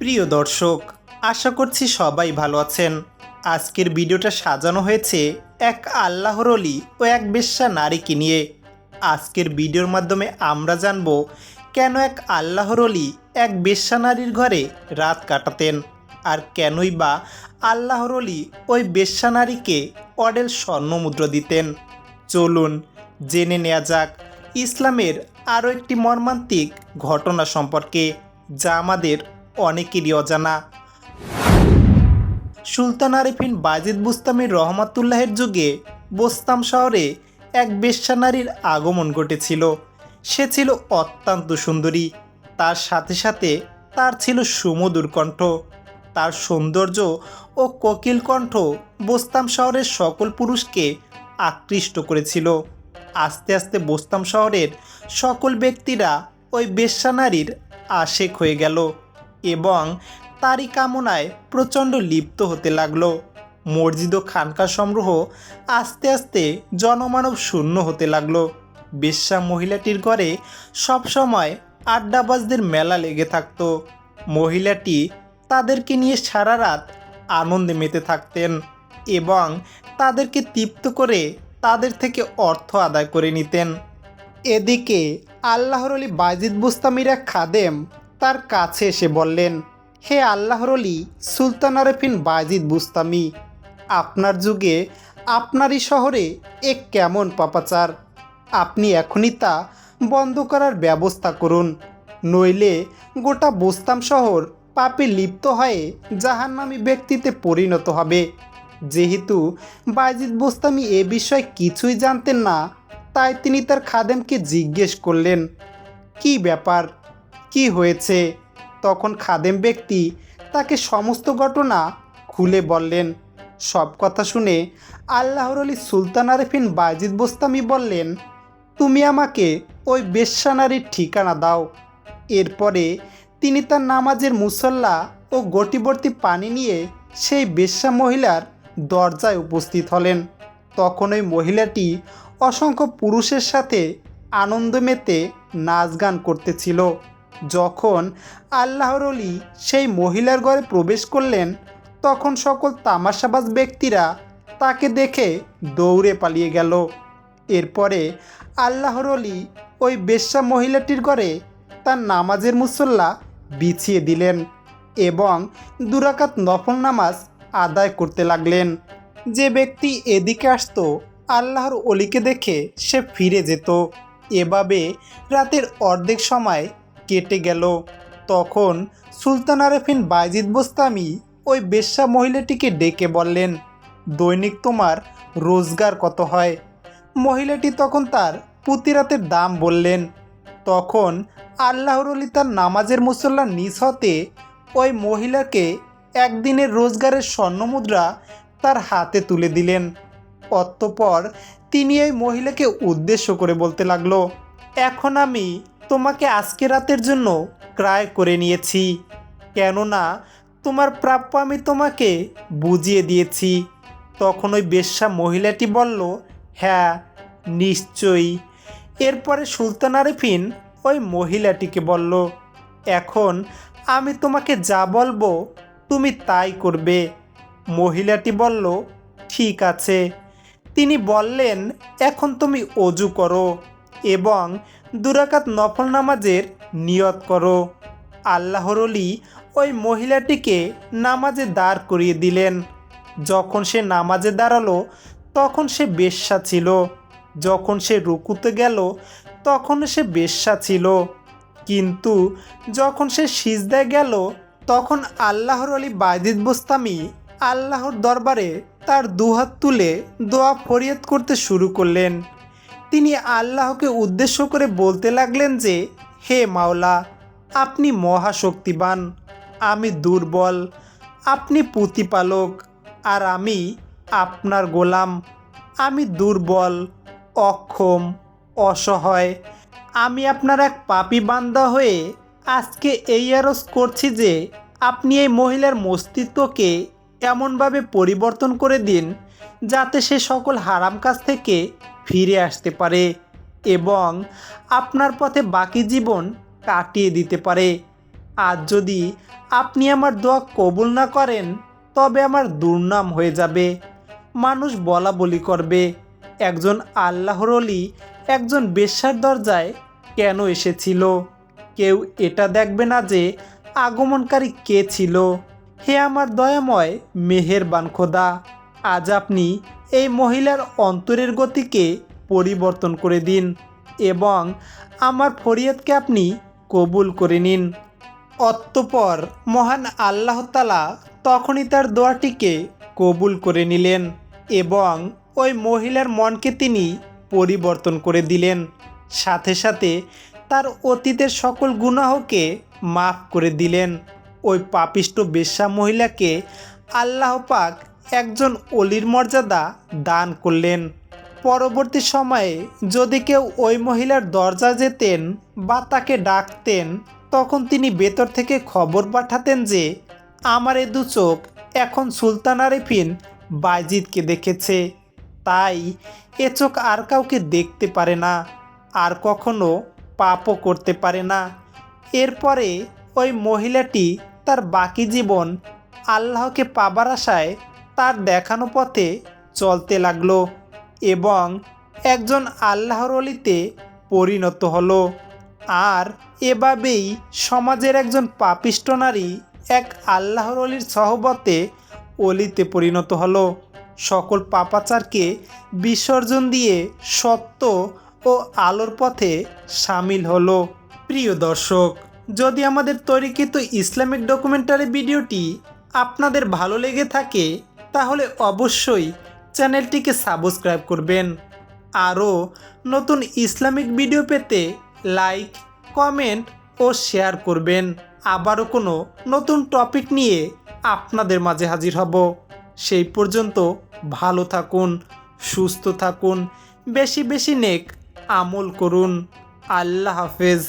প্রিয় দর্শক, আশা করছি সবাই ভালো আছেন। আজকের ভিডিওটা সাজানো হয়েছে এক আল্লাহর অলি ও এক বেশ্যা নারীকে নিয়ে। আজকের ভিডিওর মাধ্যমে আমরা জানব কেন এক আল্লাহর অলি এক বেশ্যা নারীর ঘরে রাত কাটাতেন আর কেনই বা আল্লাহর অলি ওই বেশ্যা নারীকে অডেল স্বর্ণমুদ্রা দিতেন। চলুন জেনে নেওয়া যাক ইসলামের আরও একটি মর্মান্তিক ঘটনা সম্পর্কে, যা আমাদের অনেকেরই অজানা সুলতান আরিফিন বাজিদ বুস্তামির রহমাতুল্লাহের যুগে বোস্তাম শহরে এক বেশ্যা নারীর আগমন ঘটেছিল। সে ছিল অত্যন্ত সুন্দরী। তার সাথে সাথে তার ছিল সুমধুর কণ্ঠ। তার সৌন্দর্য ও কোকিল কণ্ঠ বোস্তাম শহরের সকল পুরুষকে আকৃষ্ট করেছিল। আস্তে আস্তে বোস্তাম শহরের সকল ব্যক্তিরা ওই বেশ্যা নারীর আশেক হয়ে গেল। এবং তারই কামনায় প্রচণ্ড লিপ্ত হতে লাগল। মসজিদ ও খানকা সমূহ আস্তে আস্তে জনমানব শূন্য হতে লাগল। বেশ্যা মহিলাটির ঘরে সবসময় আড্ডাবাজদের মেলা লেগে থাকতো। মহিলাটি তাদেরকে নিয়ে সারা রাত আনন্দে মেতে থাকতেন এবং তাদেরকে তৃপ্ত করে তাদের থেকে অর্থ আদায় করে নিতেন। এদিকে আল্লাহর আলী বাজিদ বুস্তামিরা খাদেম তার কাছে এসে বললেন, হে আল্লাহর আলী সুলতান আরেফিন বাজিদ বুস্তামি, আপনার যুগে আপনারই শহরে এক কেমন পাপাচার? আপনি এখনই তা বন্ধ করার ব্যবস্থা করুন, নইলে গোটা বুস্তাম শহর পাপে লিপ্ত হয়ে জাহান্নামী ব্যক্তিতে পরিণত হবে। যেহেতু বাইজিদ বোস্তামি এ বিষয়ে কিছুই জানতেন না, তাই তিনি তার খাদেমকে জিজ্ঞেস করলেন, কি ব্যাপার? কি হয়েছে? তখন খাদেম ব্যক্তি তাকে সমস্ত ঘটনা খুলে বললেন। সব কথা শুনে আল্লাহর আলী সুলতান আরেফিন বাইজিদ বোস্তামি বললেন, তুমি আমাকে ওই বেশ্যানারীর ঠিকানা দাও। এরপরে তিনি তার নামাজের মুসল্লা ও গটিবর্তী পানি নিয়ে সেই বেশ্যা মহিলার দরজায় উপস্থিত হলেন। তখন ওই মহিলাটি অসংখ্য পুরুষের সাথে আনন্দ মেতে নাচ গান করতেছিল। যখন আল্লাহর অলি সেই মহিলার ঘরে প্রবেশ করলেন, তখন সকল তামাশাবাজ ব্যক্তিরা তাকে দেখে দৌড়ে পালিয়ে গেল। এরপরে আল্লাহর অলি ওই বেশ্যা মহিলাটির ঘরে তার নামাজের মুসল্লা বিছিয়ে দিলেন এবং দুরাকাত নফল নামাজ আদায় করতে লাগলেন। যে ব্যক্তি এদিকে আসতো, আল্লাহর অলিকে দেখে সে ফিরে যেত। এভাবে রাতের অর্ধেক সময় কেটে গেল। তখন সুলতান আরেফিন বাইজিদ বোস্তামি ওই বেশ্যা মহিলাটিকে ডেকে বললেন, দৈনিক তোমার রোজগার কত হয়? মহিলাটি তখন তার পুতিরাতের দাম বললেন, তখন আল্লাহর তার নামাজের মুসল্লার নিজ হতে ওই মহিলাকে একদিনের রোজগারের স্বর্ণমুদ্রা তার হাতে তুলে দিলেন। অতঃপর তিনি এই মহিলাকে উদ্দেশ্য করে বলতে লাগল, এখন আমি তোমাকে আজকে রাতের জন্য ক্রয় করে নিয়েছি। কেননা তোমার প্রাপ্য আমি তোমাকে বুঝিয়ে দিয়েছি। তখন ওই বেশ্যা মহিলাটি বলল হ্যাঁ নিশ্চয়ই। এরপরে সুলতান আরেফিন ওই মহিলাটিকে বলল, এখন আমি তোমাকে যা বলব তুমি তাই করবে। মহিলাটি বলল, ঠিক আছে। তিনি বললেন, এখন তুমি অজু করো এবং দুরাকাত নফল নামাজের নিয়ত করো। আল্লাহর অলি ওই মহিলাটিকে নামাজে দাঁড় করিয়ে দিলেন। যখন সে নামাজে দাঁড়াল, তখন সে বেশ্যা ছিল। যখন সে রুকুতে গেল, তখন সে বেশ্যা ছিল। কিন্তু যখন সে সিজদায় গেল, তখন আল্লাহর আলী বাইদিদ বোস্তামি আল্লাহর দরবারে তার দুহাত তুলে দোয়া ফরিয়াদ করতে শুরু করলেন। তিনি আল্লাহকে উদ্দেশ্য করে বলতে লাগলেন যে, হে মাওলা, আপনি মহাশক্তিবান, আমি দুর্বল, আপনি প্রতিপালক, আর আমি আপনার গোলাম। আমি দুর্বল, অক্ষম, অসহায়। আমি আপনার এক পাপি বান্দা হয়ে আজকে এই আরজ করছি যে, আপনি এই মহিলার মস্তিত্বকে এমনভাবে পরিবর্তন করে দিন যাতে সে সকল হারাম কাজ থেকে ফিরে আসতে পারে এবং আপনার পথে বাকি জীবন কাটিয়ে দিতে পারে। আর যদি আপনি আমার দোয়া কবুল না করেন, তবে আমার দুর্নাম হয়ে যাবে। মানুষ বলা বলি করবে, একজন আল্লাহর অলি একজন বেশ্যার দরজায় কেন এসেছিল? কেউ এটা দেখবে না যে আগমনকারী কে ছিল? হে আমার দয়াময়, মেহেরবান খোদা। আজ আপনি এই মহিলার অন্তরের গতিকে পরিবর্তন করে দিন এবং আমার ফরিয়াদকে আপনি কবুল করে নিন। অতঃপর মহান আল্লাহ তালা তখনই তার দোয়াটিকে কবুল করে নিলেন এবং ওই মহিলার মনকে তিনি পরিবর্তন করে দিলেন। সাথে সাথে তার অতীতের সকল গুনাহকে মাফ করে দিলেন। ওই পাপিষ্ট বেশ্যা মহিলাকে আল্লাহ পাক একজন অলির মর্যাদা দান করলেন। পরবর্তী সময়ে যদি কেউ ওই মহিলার দরজা যেতেন বা তাকে ডাকতেন, তখন তিনি ভেতর থেকে খবর পাঠাতেন যে আমার এ দু চোখ এখন সুলতান আরেফিন বাইজিদকে দেখেছে। তাই এ চোখ আর কাউকে দেখতে পারে না, আর কখনো পাপও করতে পারে না। এরপরে ওই মহিলাটি তার বাকি জীবন আল্লাহকে পাবার আশায় তার দেখানো পথে চলতে লাগল এবং একজন আল্লাহর অলিতে পরিণত হলো। আর এভাবেই সমাজের একজন পাপিষ্ট নারী এক আল্লাহর অলির সহবতে অলিতে পরিণত হলো। সকল পাপাচারকে বিসর্জন দিয়ে সত্য ও আলোর পথে সামিল হলো। প্রিয় দর্শক, যদি আমাদের তৈরিকৃত ইসলামিক ডকুমেন্টারি ভিডিওটি আপনাদের ভালো লেগে থাকে তাহলে অবশ্যই চ্যানেলটিকে সাবস্ক্রাইব করবেন। আরও নতুন ইসলামিক ভিডিও পেতে লাইক, কমেন্ট ও শেয়ার করবেন। আবারও কোনো নতুন টপিক নিয়ে আপনাদের মাঝে হাজির হব। সেই পর্যন্ত ভালো থাকুন, সুস্থ থাকুন, বেশি বেশি নেক আমল করুন। আল্লাহ হাফেজ।